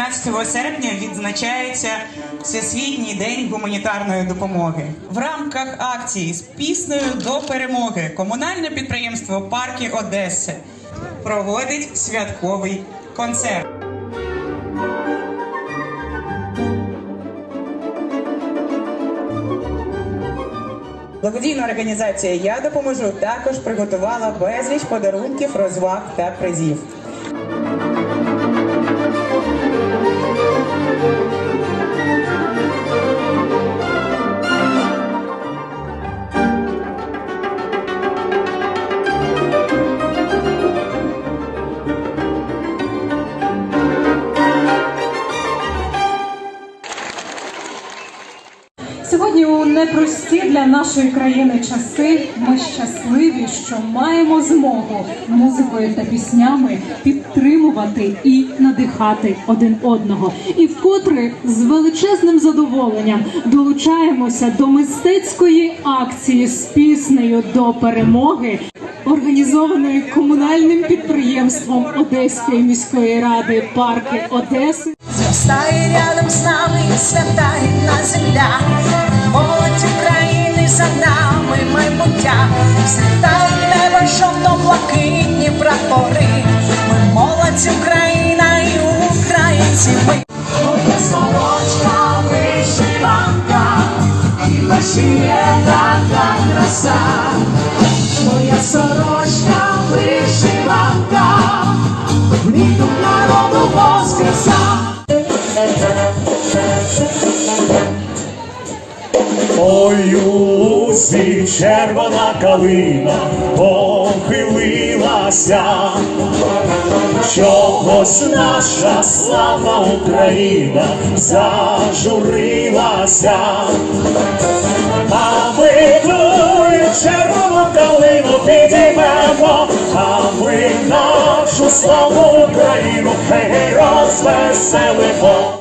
15 серпня відзначається Всесвітній день гуманітарної допомоги. В рамках акції з піснею до перемоги комунальне підприємство Парки Одеси проводить святковий концерт. Благодійна організація Я допоможу також приготувала безліч подарунків, розваг та призів. Сьогодні у непрості для нашої країни часи ми щасливі, що маємо змогу музикою та піснями підтримувати і надихати один одного. І вкотре з величезним задоволенням долучаємося до мистецької акції з піснею до перемоги, організованої комунальним підприємством Одеської міської ради парки Одеси. Зростає рядом з світає небо жовто-блакитні прапори. Ми молодь Україна і українці. Ми Моя сорочка вишиванка, і вашіє така краса. Моя сорочка вишиванка, літом народу воскреса. Ой, у червона калина похилилася, чогось наша славна Україна зажурилася, а ми тую червону калину підіймемо, а ми нашу славну Україну гей, розвеселимо.